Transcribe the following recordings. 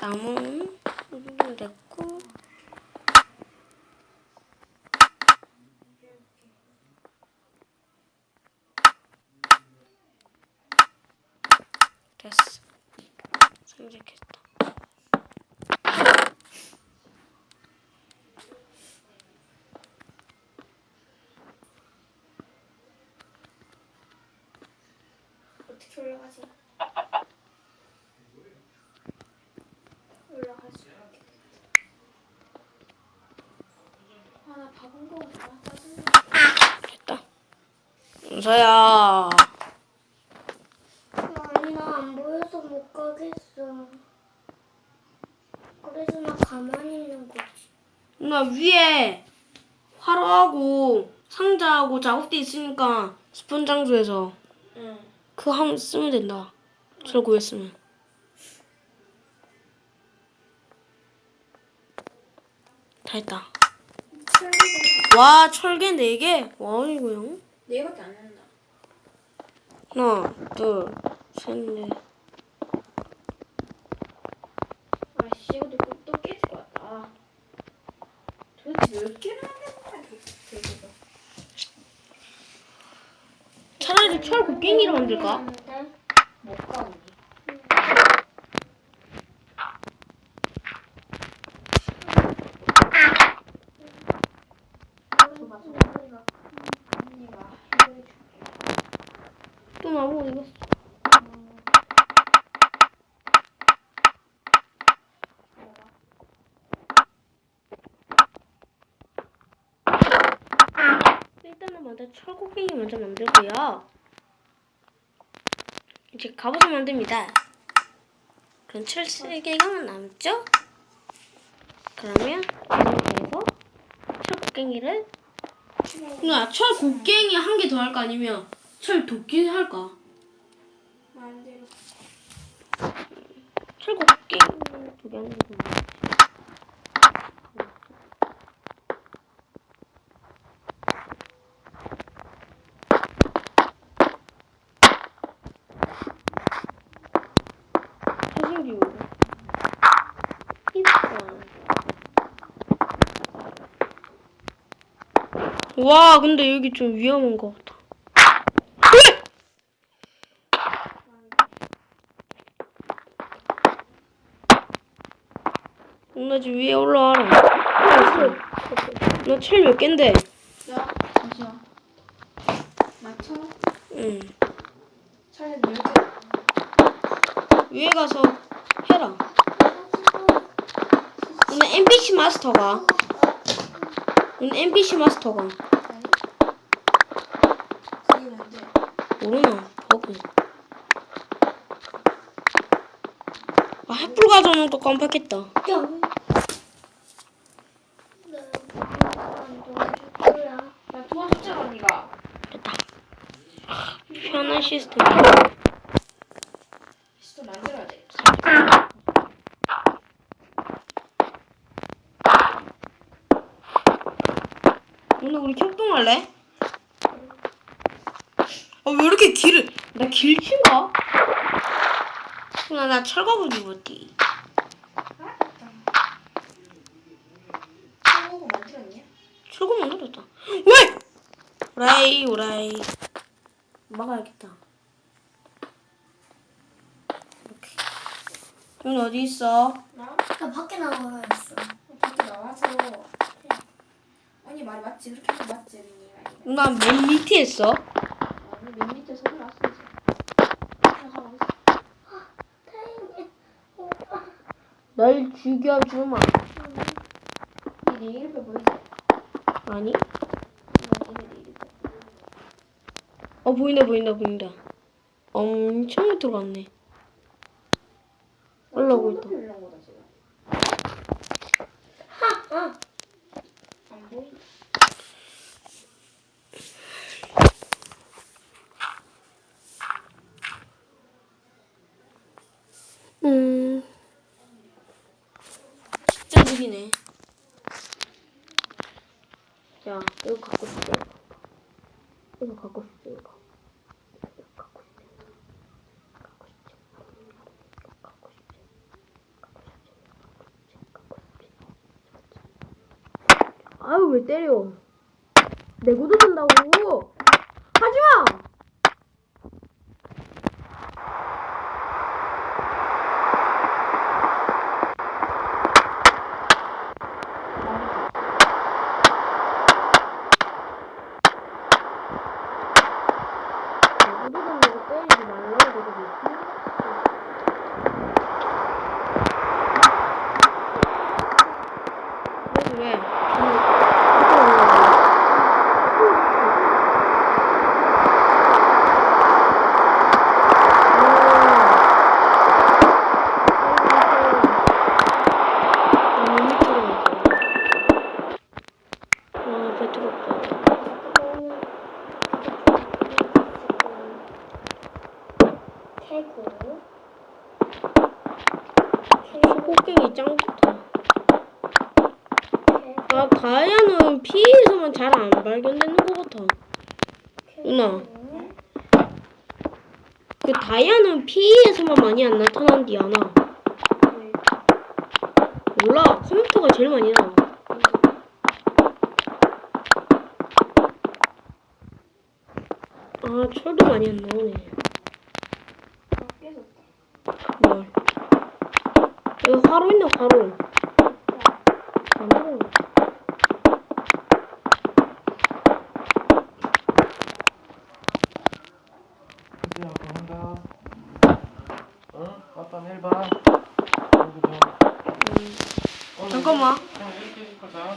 나무 됐고 됐어. 선택했다. 어떻게? 올라가지. 아나 바본 거 같아. 짜증나. 됐다. 은서야. 아니 나 안 보여서 못 가겠어. 그래서 나 가만히 있는 거지. 누나 위에 화로하고 상자하고 작업대 있으니까 스폰 장소에서 응. 그거 하면 쓰면 된다. 철 구했으면. 다 했다. 와 철개 4개? 와 이거요? 네 개밖에 안 난다. 하나 둘 셋 넷 아씨 이것도 또- 또 깨질 것 같다. 아. 도대체 몇 개나 하는 거야. 차라리 철 곡괭이로 만들까? 못 가, 우리. 줘봐, 줘봐. 언니가 해결해줄게. 어디 갔어? 일단은 먼저 철 곡괭이 먼저 만들고요. 이제 갑옷을 만듭니다. 그럼 철 3개가 남죠? 그러면 이렇게 해서 철 곡괭이를 누나 철 곡괭이 한 개 더 할까 아니면 철 도끼 할까? 마음대로. 철 곡괭이 두개 하는 거 사진기 와 근데 여기 좀 위험한 것 같아 나 지금 위에 올라와라 나철몇 갠데 야, 잠시만. 맞춰? 응 차라리 열 개. 위에 가서 해라 오늘 NPC 마스터가 오늘 NPC 마스터가 아니. 그게 뭔데? 모르나 버그 아 횃불 가져오는 거 깜빡했다 뿅. 나 도와줬잖아, 언니가. 됐다 편한 시스템 시도 만들어야 돼. 오늘 우리 협동할래? 아 왜 이렇게 길을 나 길친가? 나 나 철거부 입었디 아, 됐다. 친구가 만들었냐? 철거 만들었다 왜? 오라이 오라이 막아야겠다 이렇게 넌 어디 있어? 나? 나 밖에 나가야 했어. 밖에 나와서. 언니 말이 맞지? 그렇게 하면 맞지, 언니? 누나 맨 밑에 있어? 아니, 맨 밑에 있어. 다행히. 날 죽여주마 네 이름표 보이지? 아니? 나 니네 네 이름표. 어 보인다 보인다 보인다. 엄청 들어갔네. 올라오고 있다. 음. 이거 갖고 싶다 이거 갖고 싶다 갖고 싶지 갖고 싶지 갖고 싶지 아유 왜 때려? 내 구두 든다고. 하지 마. 내 구두 든다고 때리지 말라고 내가 왜 그랬어? 그래서 왜? 아, 배트롭다. 태고. 꽃갱이 짱 좋다. 아, 다이아는 피에서만 잘 안 발견되는 것 같아. 누나. 그 다이아는 피에서만 많이 안 나타난디 않아. 몰라. 컴퓨터가 제일 많이 나와. 아, 철도 많이 안 나오네. 뭘? 여기 화로 있나, 화로? 안. 그때 아까 한다. 어? 아빠 내 일 봐. 여기도. 어, 잠깐만. 이렇게 해줄 거다.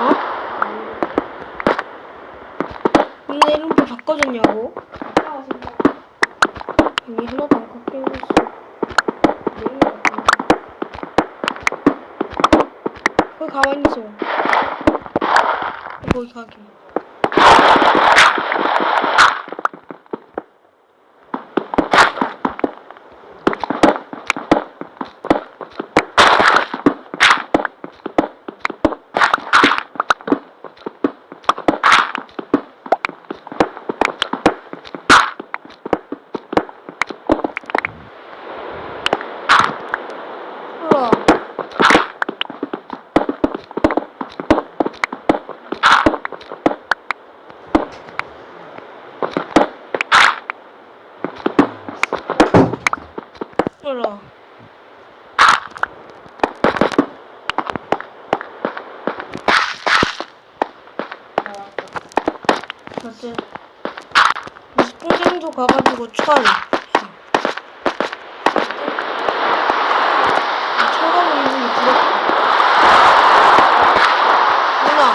어? 니네 이름도 바꿔줬냐고? 아니 하나도 안 바뀌었어. 거기 가만히 있어. 거기 가게. 우와. 우와. 맞지? 20분 정도 가가지고 추가해. 철가루 있는 게 부럽다. 누나,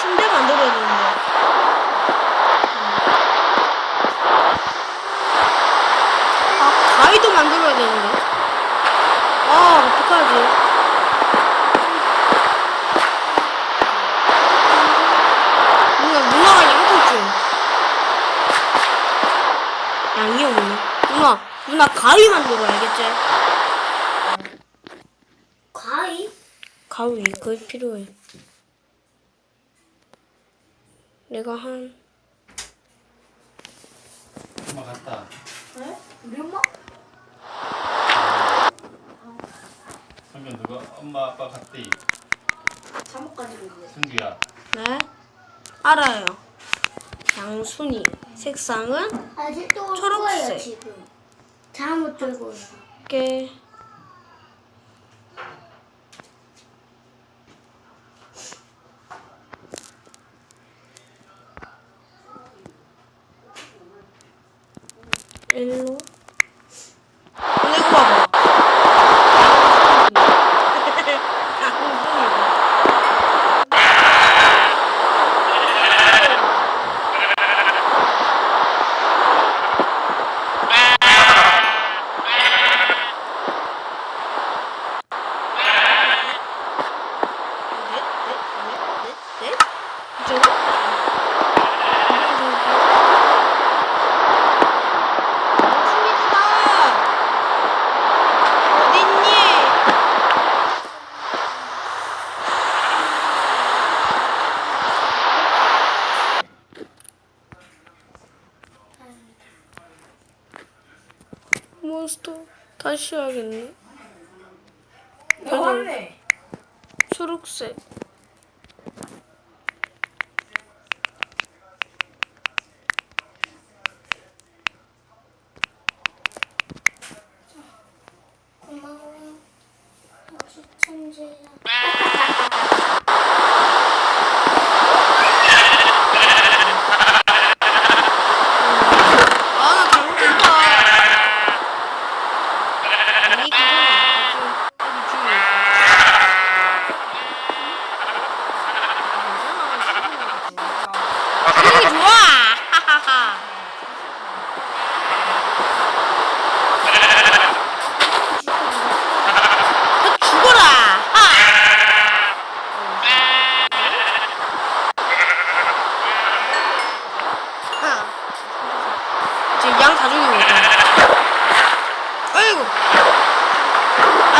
침대 만들어야 되는데. 아, 가위도 만들어야 되는데. 아, 어떡하지? 누나, 누나가 양고 좀. 양이 없네. 누나, 누나 가위 만들어, 알겠지? 과일? 가위 그게 필요해. 내가 한 엄마 갔다. 네? 우리 엄마? 성경 누가 엄마 아빠 갔대. 잠옷 가지고 있네. 승규야. 네? 알아요. 양순이 색상은 아직도 올 초록색. 거예요 지금. 잠옷 들고 있어. 이렇게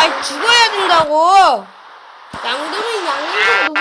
아이, 죽어야 된다고! 양들은 양 냄새가 너무?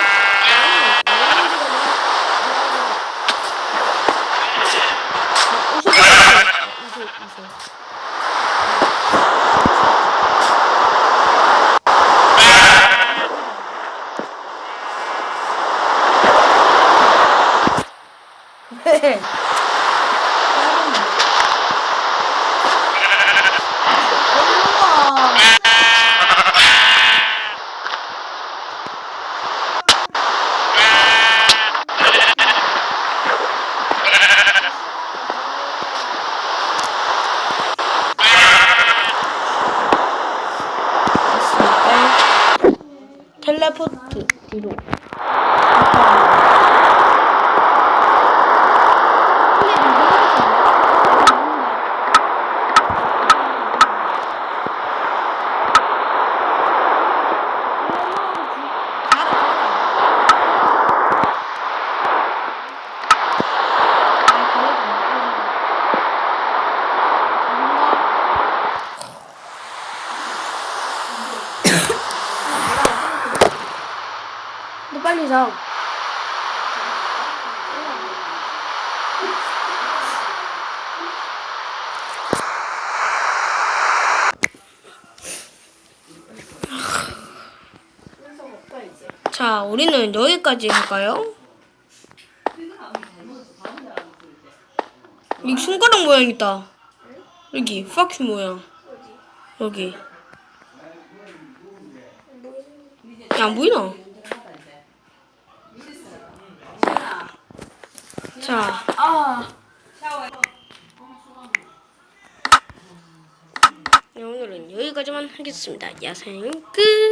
텔레포트 뒤로. 너 빨리 자. 우리는 여기까지 할까요? 여기 손가락 모양 있다. 여기 파큐 모양. 여기. 야, 안 보이나? 자, 아. 네, 오늘은 여기까지만 하겠습니다. 야생 끝!